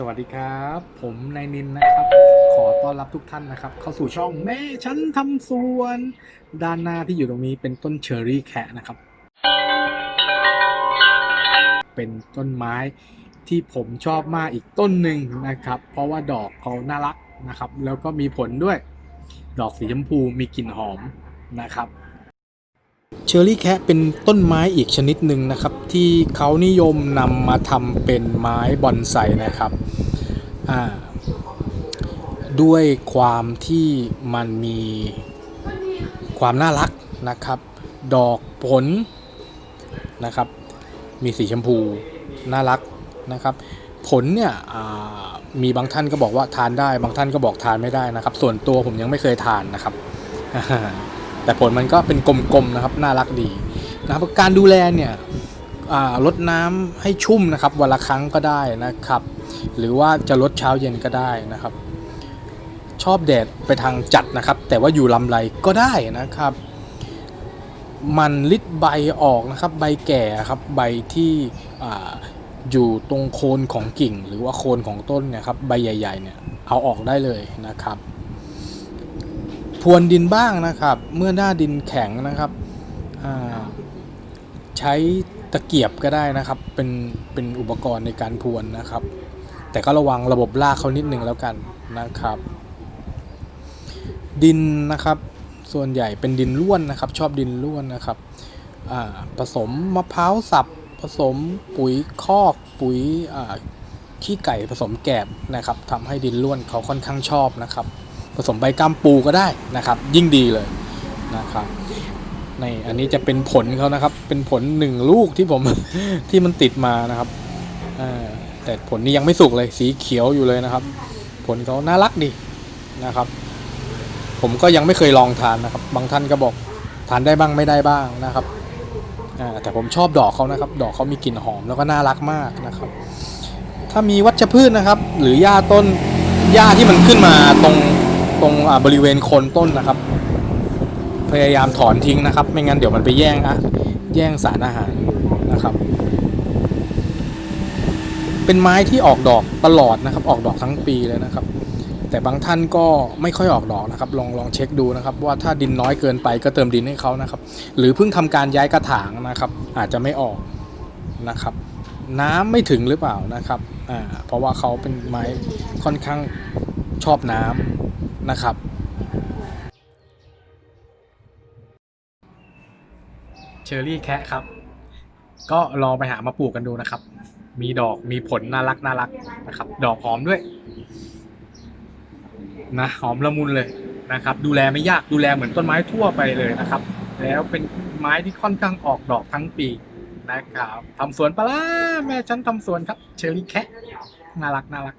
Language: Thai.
สวัสดีครับ ผมนายนินนะครับ ขอต้อนรับทุกท่านนะครับ เข้าสู่ช่องแม่ฉันทำสวน ด้านหน้าที่อยู่ตรงนี้เป็นต้นเชอร์รี่แคะนะครับ เป็นต้นไม้ที่ผมชอบมากอีกต้นหนึ่งนะครับ เพราะว่าดอกเขาน่ารักนะครับ แล้วก็มีผลด้วย ดอกสีชมพูมีกลิ่นหอมนะครับ เชอร์รี่แคะเป็นต้นไม้อีกชนิดหนึ่งนะครับ ที่เขานิยมนำมาทำเป็นไม้บอนไซนะครับด้วยความที่มันมีความน่ารักนะครับ ดอกผลนะครับ มีสีชมพูน่ารักนะครับ ผลเนี่ยมีบางท่านก็บอกว่าทานได้ บางท่านก็บอกทานไม่ได้นะครับ ส่วนตัวผมยังไม่เคยทานนะครับ แต่ผลมันก็เป็นกลมๆนะครับน่ารักดีนะครับการดูแลเนี่ยลดน้ำให้ชุ่มนะครับวันละครั้งก็ได้นะครับ หรือว่าจะลดเช้าเย็นก็ได้นะครับ ชอบแดดไปทางจัดนะครับ แต่ว่าอยู่ลำไรก็ได้นะครับ มันลิดใบออกนะครับ ใบแก่ครับใบที่อยู่ตรงโคนของกิ่ง หรือว่าโคนของต้นเนี่ยครับใบใหญ่ ๆเนี่ยเอาออกได้เลยนะครับ รวนดินบ้างนะครับ เมื่อหน้าดินแข็งนะครับใช้ตะเกียบก็ได้นะครับ เป็นเป็นอุปกรณ์ในการพรวนนะครับ แต่ก็ระวังระบบรากเขานิดนึงแล้วกันนะครับ ดินนะครับส่วนใหญ่เป็นดินร่วนนะครับ ชอบดินร่วนนะครับผสมมะพร้าวสับผสมปุ๋ยคอกปุ๋ยขี้ไก่ผสมแกบนะครับทำให้ดินร่วนเขาค่อนข้างชอบนะครับ ผสมใบกัมปูก็ได้นะครับ ยิ่งดีเลยนะครับในอันนี้จะเป็นผลเขานะครับ เป็นผลหนึ่งลูกที่ผม ที่มันติดมานะครับแต่ผลนี้ยังไม่สุกเลยสีเขียวอยู่เลยนะครับ ผลเขาน่ารักดีนะครับ ผมก็ยังไม่เคยลองทานนะครับ บางท่านก็บอกทานได้บ้างไม่ได้บ้างนะครับแต่ผมชอบดอกเขานะครับ ดอกเขามีกลิ่นหอมแล้วก็น่ารักมากนะครับ ถ้ามีวัชพืชนะครับ หรือหญ้าต้นหญ้าที่มันขึ้นมาตรง ตรงบริเวณโคนต้นนะครับ พยายามถอนทิ้งนะครับ ไม่งั้นเดี๋ยวมันไปแย่งอะแย่งสารอาหารนะครับ เป็นไม้ที่ออกดอกตลอดนะครับ ออกดอกทั้งปีเลยนะครับ แต่บางท่านก็ไม่ค่อยออกดอกนะครับ ลองลองเช็คดูนะครับ ว่าถ้าดินน้อยเกินไปก็เติมดินให้เขานะครับ หรือเพิ่งทำการย้ายกระถางนะครับ อาจจะไม่ออกนะครับ น้ำไม่ถึงหรือเปล่านะครับอ่าเพราะว่าเขาเป็นไม้ค่อนข้างชอบน้ำ นะครับ เชอร์รี่แคะครับ ก็ลองไปหามาปลูกกันดูนะครับ มีดอกมีผลน่ารักน่ารักนะครับ ดอกหอมด้วยนะหอมละมุนเลยนะครับ ดูแลไม่ยากดูแลเหมือนต้นไม้ทั่วไปเลยนะครับ แล้วเป็นไม้ที่ค่อนข้างออกดอกทั้งปีนะครับทำสวนปลาร้าแม่ฉันทำสวนครับ เชอรี่แคะน่ารักน่ารัก